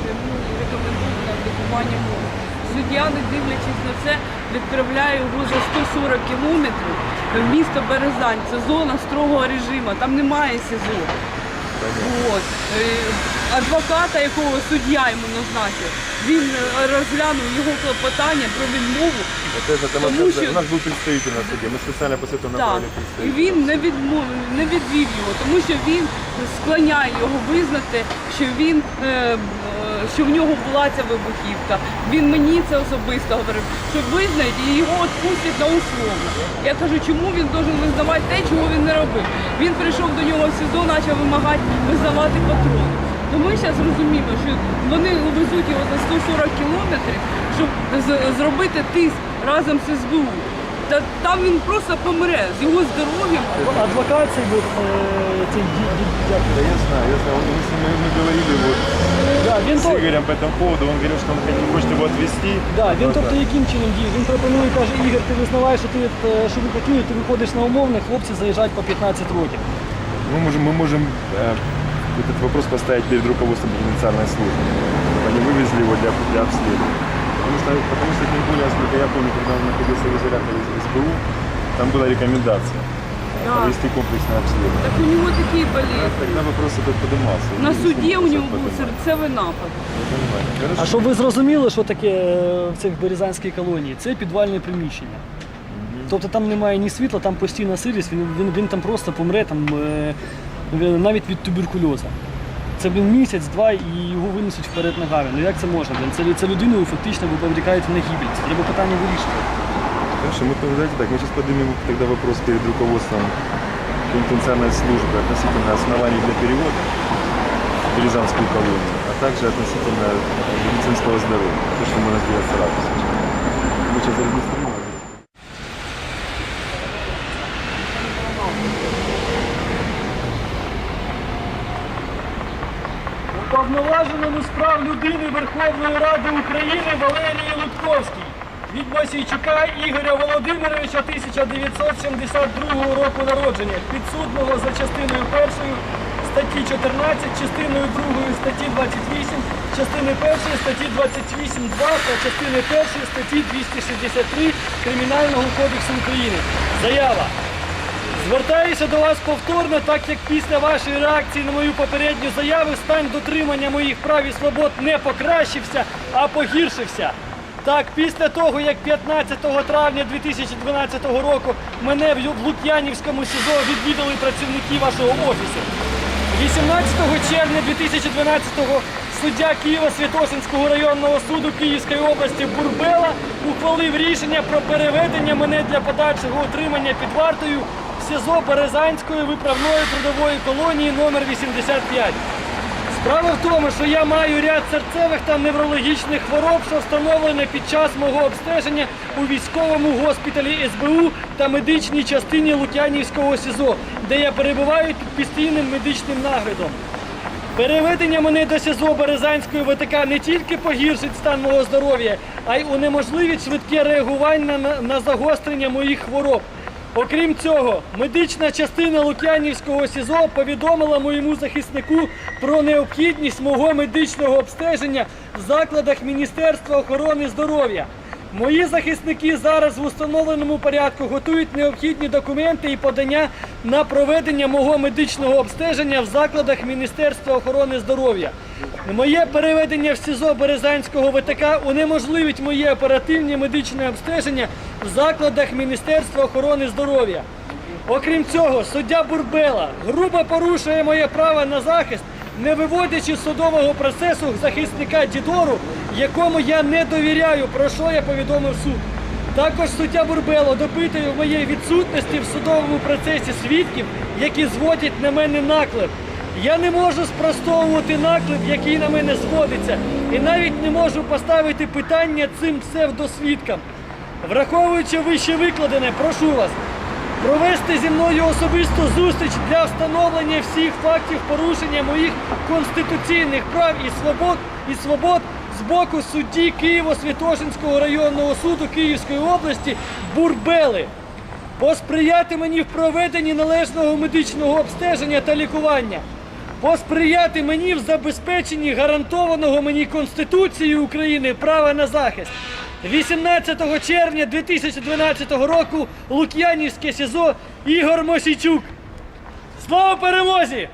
що йому рекомендують на лікування мови. Суддя, не дивлячись на це, відправляє його за 140 кілометрів в місто Березань. Це зона строгого режиму, там немає СІЗО. От Е, Адвоката, якого суддя йому назначив, він е, розглянув його клопотання про відмову Вот это, там Тому однажды- що- У нас был представитель на суде, мы специально после этого Так, направили і представителя. він не відмовив, не відвів його, тому що він склоняє його визнати, що він е, е, що в нього була ця вибухівка. Він мені це особисто говорив, що визнають і його відпустять на условно. Я кажу, чому він должен визнавати те, чого він не робив. Він прийшов до нього в СІЗО, почав вимагати визнавати патрони. То ми зараз розуміємо, що вони везуть його за 140 кілометрів, щоб з- зробити тиск разом з СБУ. Та там він просто помре з його здоров'ям. Адвокат цей був, е, цей ді- ді- як Да я знаю, я знаю, мы с ним мы говорили вот Да, він с то, Игорем по этому поводу, он говорил, что он хоть- хочет его отвезти. да, він Вот тобто так. яким чином діє? Він пропонує, каже, Ігор, ти визнаваєш, що ти е, що ви хотіли, ти виходиш на умовне, хлопці заїжджають по 15 років. Мы можем, мы можем э, этот вопрос поставить перед руководством пенитенциарной службы. чтобы Они вывезли его для, для обследования. Потому что, потому что, тем более, насколько я помню, когда он находился в изоляторе из СБУ, там была рекомендация Да. провести комплексное обследование. Так у нього такий болезнь. Тогда вопрос этот поднимался. На И суді у вопрос нього був поднимался. серцевий напад. Я понимаю. Хорошо. А щоб ви зрозуміли, що таке е, в цих березанській колонії? Це підвальне приміщення. Тобто там немає ні світла, там постійна сирість, він, він, він там просто помре там, е, він- навіть від туберкульозу. Це блін, місяць-два і його винесуть вперед ногами. Ну як це можна? Блін? Це, це людину фактично випадкають на гибель. Це треба питання вирішувати. Хорошо, мы, давайте так, мы сейчас поднимем тогда вопрос перед руководством пенитенциарной службы относительно оснований для перевода в Березанскую колонию, а также относительно медицинского здоровья, то, что можно сделать сразу сейчас. Мы сейчас зарегистрируем. Уповноваженому з прав людини Верховної Ради України Валерії Лутковській від Мосійчука Ігоря Володимировича 1972 року народження, підсудного за частиною першою статті 14, частиною другою статті 28, частини першої статті 28.2 та частини першої статті 263 Кримінального кодексу України. Заява. Звертаюся до вас повторно, так як після вашої реакції на мою попередню заяву стан дотримання моїх прав і свобод не покращився, а погіршився. Так, після того, як 15 травня 2012 року мене в Лук'янівському СІЗО відвідали працівники вашого офісу. 18 червня 2012-го суддя Києво-Святошинського районного суду Київської області Бурбела ухвалив рішення про переведення мене для подальшого утримання під вартою СІЗО Березанської виправної трудової колонії номер 85. Справа в тому, що я маю ряд серцевих та неврологічних хвороб, що встановлені під час мого обстеження у військовому госпіталі СБУ та медичній частині Лук'янівського СІЗО, де я перебуваю під постійним медичним наглядом. Переведення мене до СІЗО Березанської ВТК не тільки погіршить стан мого здоров'я, а й унеможливить швидке реагування на загострення моїх хвороб. Окрім цього, медична частина Лук'янівського СІЗО повідомила моєму захиснику про необхідність мого медичного обстеження в закладах Міністерства охорони здоров'я. Мої захисники зараз в установленому порядку готують необхідні документи і подання на проведення мого медичного обстеження в закладах Міністерства охорони здоров'я. Моє переведення в СІЗО Березанського ВТК унеможливить моє оперативне медичне обстеження в закладах Міністерства охорони здоров'я. Окрім цього, суддя Бурбела грубо порушує моє право на захист, не виводячи з судового процесу захисника Дідору, якому я не довіряю, про що я повідомив суд. Також суддя Бурбело допитує в моєї відсутності в судовому процесі свідків, які зводять на мене наклеп. Я не можу спростовувати наклеп, який на мене зводиться, і навіть не можу поставити питання цим псевдосвідкам. Враховуючи вище викладене, прошу вас провести зі мною особисту зустріч для встановлення всіх фактів порушення моїх конституційних прав і свобод і свобод з боку судді Києво-Святошинського районного суду Київської області Бурбели. Посприяти мені в проведенні належного медичного обстеження та лікування. посприяти мені в забезпеченні гарантованого мені Конституцією України права на захист. 18 червня 2012 року Лук'янівське СІЗО Ігор Мосійчук. Слава перемозі!